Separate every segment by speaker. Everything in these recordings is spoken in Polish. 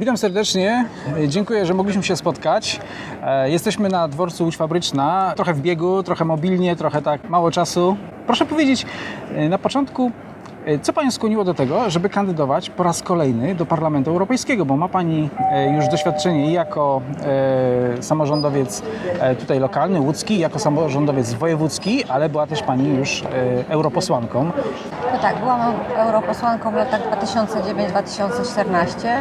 Speaker 1: Witam serdecznie. Dziękuję, że mogliśmy się spotkać. E, Jesteśmy na dworcu Łódź Fabryczna. Trochę w biegu, trochę mobilnie, trochę tak mało czasu. Proszę powiedzieć e, na początku, co Panią skłoniło do tego, żeby kandydować po raz kolejny do Parlamentu Europejskiego? Bo ma Pani e, już doświadczenie i jako e, samorządowiec e, tutaj lokalny, łódzki, jako samorządowiec wojewódzki, ale była też Pani już e, europosłanką.
Speaker 2: No tak, byłam europosłanką w latach 2009-2014. E,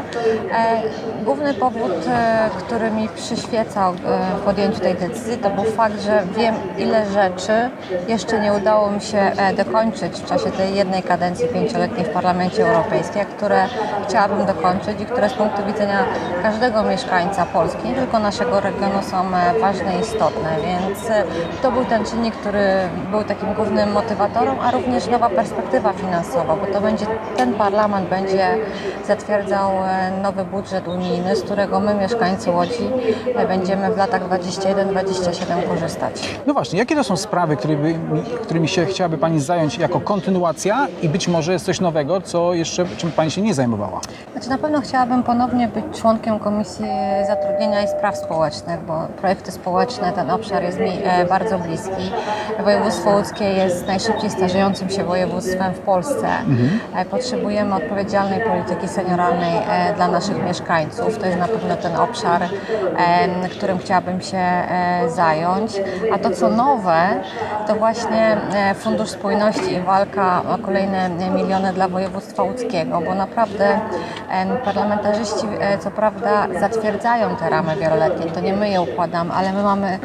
Speaker 2: Główny powód, e, który mi przyświecał e, w podjęciu tej decyzji, to był fakt, że wiem, ile rzeczy jeszcze nie udało mi się e, dokończyć w czasie tej jednej kadencji pięcioletniej w Parlamencie Europejskim, które chciałabym dokończyć i które z punktu widzenia każdego mieszkańca Polski, nie tylko naszego regionu, są e, ważne i istotne. Więc e, to był ten czynnik, który był takim głównym motywatorem, a również nowa perspektywa finansowa, bo to będzie ten parlament będzie zatwierdzał e, nowy budżet unijny, z którego my, mieszkańcy Łodzi, będziemy w latach 21-27 korzystać.
Speaker 1: No właśnie, jakie to są sprawy, którymi, którymi się chciałaby Pani zająć jako kontynuacja i być może jest coś nowego, co jeszcze, czym Pani się nie zajmowała?
Speaker 2: Znaczy na pewno chciałabym ponownie być członkiem Komisji Zatrudnienia i Spraw Społecznych, bo projekty społeczne, ten obszar jest mi e, bardzo bliski. Województwo łódzkie jest najszybciej starzejącym się województwem w Polsce. E, Potrzebujemy odpowiedzialnej polityki senioralnej e, dla naszych mieszkańców. To jest na pewno ten obszar, którym chciałabym się zająć. A to co nowe, to właśnie Fundusz Spójności i walka o kolejne miliony dla województwa łódzkiego, bo naprawdę parlamentarzyści e, co prawda zatwierdzają te ramy wieloletnie, to nie my je układamy, ale my mamy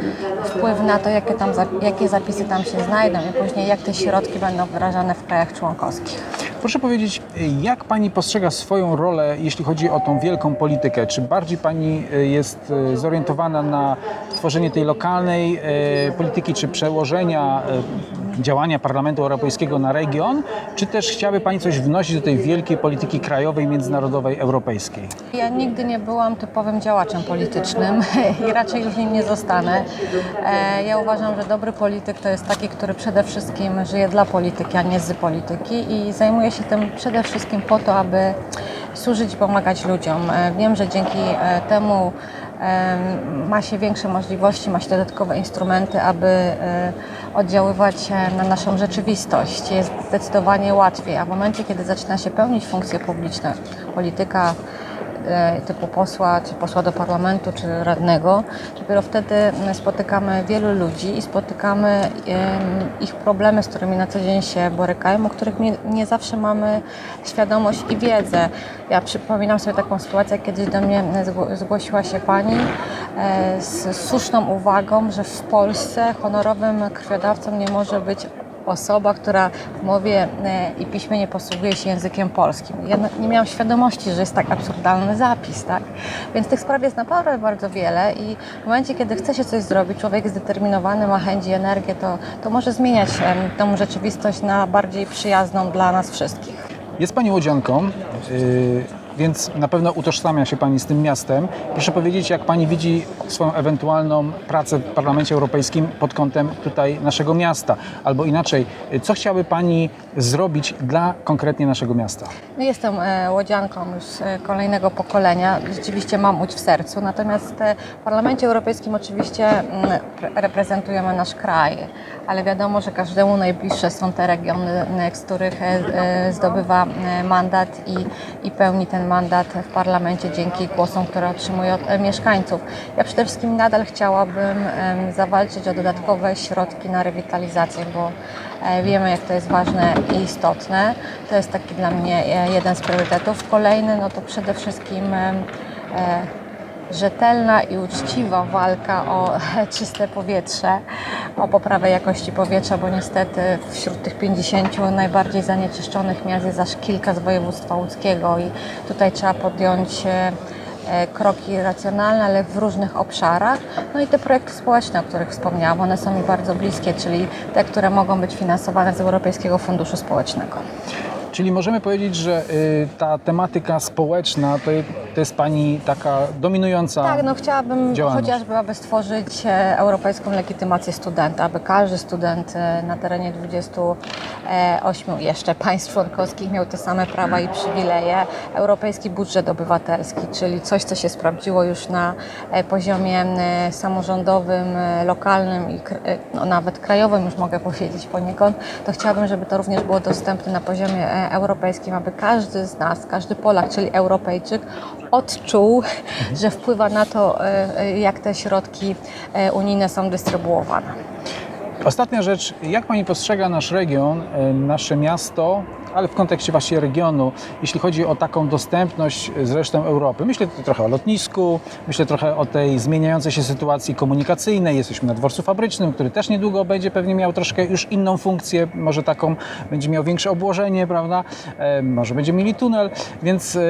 Speaker 2: wpływ na to, jakie, tam, jakie zapisy tam się znajdą i później jak te środki będą wdrażane w krajach członkowskich.
Speaker 1: Proszę powiedzieć, jak Pani postrzega swoją rolę, jeśli chodzi o tą wielką politykę? Czy bardziej Pani e, jest e, zorientowana na tworzenie tej lokalnej polityki, czy przełożenia działania Parlamentu Europejskiego na region, czy też chciałaby Pani coś wnosić do tej wielkiej polityki krajowej, międzynarodowej, europejskiej?
Speaker 2: Ja nigdy nie byłam typowym działaczem politycznym i raczej już nim nie zostanę. E, Ja uważam, że dobry polityk to jest taki, który przede wszystkim żyje dla polityki, a nie z polityki i zajmuje się tym przede wszystkim po to, aby służyć i pomagać ludziom. E, Wiem, że dzięki e, temu em, ma się większe możliwości, ma się dodatkowe instrumenty, aby e, oddziaływać na naszą rzeczywistość. Jest zdecydowanie łatwiej, a w momencie, kiedy zaczyna się pełnić funkcje publiczne, polityka typu posła, czy posła do parlamentu, czy radnego, dopiero wtedy m, spotykamy wielu ludzi i spotykamy ich problemy, z którymi na co dzień się borykają, o których nie, zawsze mamy świadomość i wiedzę. Ja przypominam sobie taką sytuację, kiedyś do mnie zgło- zgłosiła się pani e, z słuszną uwagą, że w Polsce honorowym krwiodawcą nie może być osoba, która w mowie e, i piśmie nie posługuje się językiem polskim. Ja nie miałam świadomości, że jest tak absurdalny zapis, tak? Więc tych spraw jest naprawdę bardzo wiele i w momencie, kiedy chce się coś zrobić, człowiek zdeterminowany, ma chęć i energię, to, to może zmieniać tą rzeczywistość na bardziej przyjazną dla nas wszystkich.
Speaker 1: Jest Pani łodzianką, yy, więc na pewno utożsamia się Pani z tym miastem. Proszę powiedzieć, jak Pani widzi swoją ewentualną pracę w Parlamencie Europejskim pod kątem tutaj naszego miasta? Albo inaczej, co chciałaby Pani zrobić dla konkretnie naszego miasta?
Speaker 2: No jestem e, łodzianką już e, kolejnego pokolenia. Rzeczywiście mam Łódź w sercu. Natomiast e, w Parlamencie Europejskim oczywiście mm, re- reprezentujemy nasz kraj, ale wiadomo, że każdemu najbliższe są te regiony, z których zdobywa mandat i, i pełni ten mandat w parlamencie dzięki głosom, które otrzymuje od e, mieszkańców. Ja przede wszystkim nadal chciałabym zawalczyć o dodatkowe środki na rewitalizację, bo e, wiemy, jak to jest ważne i istotne. To jest taki dla mnie e, jeden z priorytetów. Kolejny, no to przede wszystkim rzetelna i uczciwa walka o czyste powietrze, o poprawę jakości powietrza, bo niestety wśród tych 50 najbardziej zanieczyszczonych miast jest aż kilka z województwa łódzkiego i tutaj trzeba podjąć e, e, kroki racjonalne, ale w różnych obszarach. No i te projekty społeczne, o których wspomniałam, one są mi bardzo bliskie, czyli te, które mogą być finansowane z Europejskiego Funduszu Społecznego.
Speaker 1: Czyli możemy powiedzieć, że y, ta tematyka społeczna to to jest Pani taka dominująca
Speaker 2: Tak, no chciałabym
Speaker 1: działalność.
Speaker 2: chociażby, aby stworzyć e, europejską legitymację studenta, aby każdy student e, na terenie 28 jeszcze państw członkowskich miał te same prawa i przywileje. Europejski budżet obywatelski, czyli coś, co się sprawdziło już na e, poziomie e, samorządowym, e, lokalnym i kr- e, no, nawet krajowym, już mogę powiedzieć poniekąd, to chciałabym, żeby to również było dostępne na poziomie e, europejskim, aby każdy z nas, każdy Polak, czyli Europejczyk, odczuł, że wpływa na to, e, e, jak te środki e, unijne są dystrybuowane.
Speaker 1: Ostatnia rzecz, jak Pani postrzega nasz region, nasze miasto, ale w kontekście właśnie regionu, jeśli chodzi o taką dostępność z resztą Europy? Myślę tutaj trochę o lotnisku, myślę trochę o tej zmieniającej się sytuacji komunikacyjnej. Jesteśmy na dworcu fabrycznym, który też niedługo będzie pewnie miał troszkę już inną funkcję, może taką, będzie miał większe obłożenie, prawda? E, Może będziemy mieli tunel, więc e, e,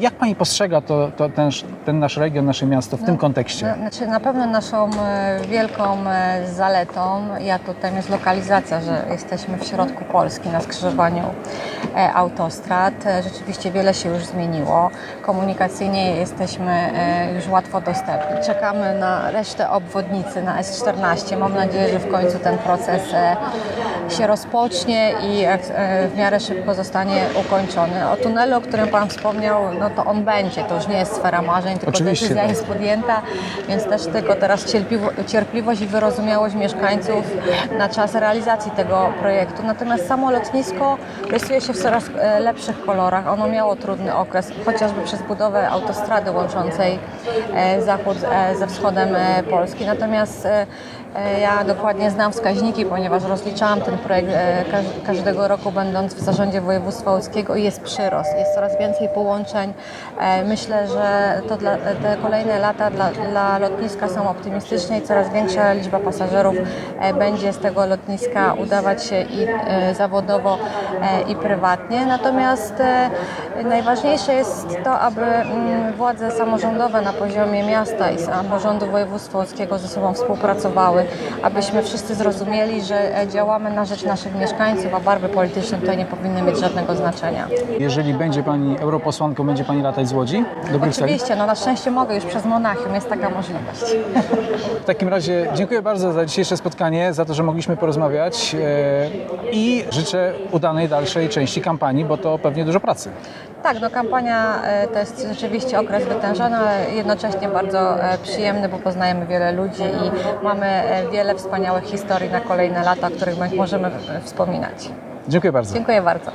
Speaker 1: jak Pani postrzega to, to ten, ten nasz region, nasze miasto w tym kontekście?
Speaker 2: Na- Znaczy, na pewno naszą e, wielką e, zaletą, ja tutaj jest lokalizacja, że jesteśmy w środku Polski na skrzyżowaniu e, autostrad. E, Rzeczywiście wiele się już zmieniło. Komunikacyjnie jesteśmy e, już łatwo dostępni. Czekamy na resztę obwodnicy na S14. Mam nadzieję, że w końcu ten proces się rozpocznie i w miarę szybko zostanie ukończony. O tunelu, o którym Pan wspomniał, no to on będzie. To już nie jest sfera marzeń, tylko
Speaker 1: Oczywiście,
Speaker 2: decyzja
Speaker 1: tak.
Speaker 2: jest podjęta, więc też tylko teraz cierpliwo- cierpliwość i wyrozumiałość mieszkańców na czas realizacji tego projektu. Natomiast samo lotnisko rysuje się w coraz e, lepszych kolorach. Ono miało trudny okres, chociażby przez budowę autostrady łączącej e, zachód e, ze wschodem Polski. Natomiast ja dokładnie znam wskaźniki, ponieważ rozliczałam ten projekt każ- każdego roku będąc w zarządzie województwa łódzkiego i jest przyrost, jest coraz więcej połączeń. Myślę, że to dla, te kolejne lata dla, dla lotniska są optymistyczne i coraz większa liczba pasażerów będzie z tego lotniska udawać się i zawodowo i prywatnie. Natomiast e, najważniejsze jest to, aby mm, władze samorządowe na poziomie miasta i samorządu województwa łódzkiego ze sobą współpracowały, abyśmy wszyscy zrozumieli, że e, działamy na rzecz naszych mieszkańców, a barwy polityczne tutaj nie powinny mieć żadnego znaczenia.
Speaker 1: Jeżeli będzie Pani europosłanką, będzie Pani latać z Łodzi do Brukseli?
Speaker 2: Oczywiście, no na szczęście mogę już przez Monachium, jest taka możliwość.
Speaker 1: W takim razie dziękuję bardzo za dzisiejsze spotkanie, za to, że mogliśmy porozmawiać e, i życzę udanej dalszej części kampanii, bo to pewnie dużo pracy.
Speaker 2: Tak, no kampania e, to jest rzeczywiście okres wytężony, ale jednocześnie bardzo e, przyjemny, bo poznajemy wiele ludzi i mamy e, wiele wspaniałych historii na kolejne lata, o których możemy wspominać.
Speaker 1: Dziękuję bardzo.
Speaker 2: Dziękuję bardzo.